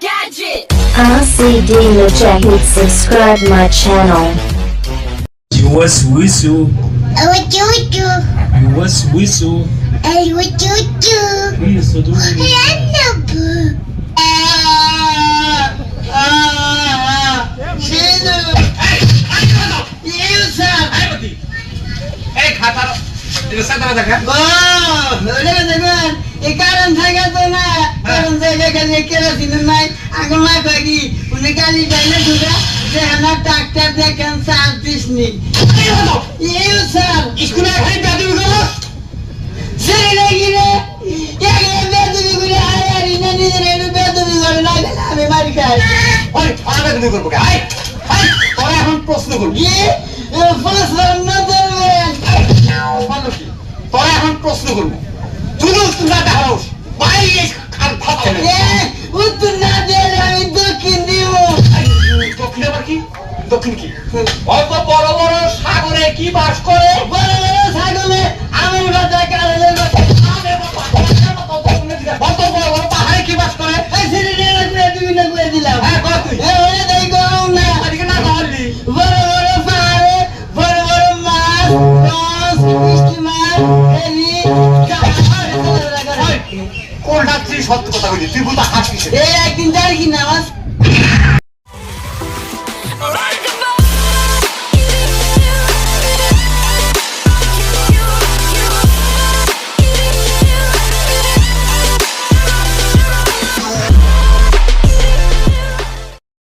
Gadget! RC Dealer Jack, subscribe my channel. You was whistle. I would do it too. You was whistle. I would do do. Isso, do. खाता सात वाजता का बरं एका रंधायचं ना জায়গা খালি কেরোসিন নাই আগুন না উনি গালি ডাইলে ঢুকা দেখেন ডাক্তার দেখেন চার পিস নি ইউ স্যার স্কুলে খালি দাদু গেল সেই নাকি রে একে বেদবি করে আয় আর ইনা নিজের একটু বেদবি করে না গেলে আমি মারি খাই ওই আলাদা তুমি করব কে আই আই তোরা এখন প্রশ্ন করবি প্রশ্ন বলো কি? তোরা এখন প্রশ্ন করব শুধু তোমরা দেখাস দক্ষিণ কি? অত বড় বড় সাগরে কি বাস করে? বড় বড় ছাগলে আমার কথা কারণে অত বড় বড় পাহাড়ে কি বাস করে? তুমি না করে? দিলাম। হ্যাঁ কর তুই। এ ওরে দেই গরম না। এদিকে না বললি বড় বড় পাহাড়ে বড় বড় মাছ মাছ মিষ্টি মাছ এলি কোন রাত্রি সত্য কথা বলি তুই বলতে হাসিস এই একদিন যাই কি না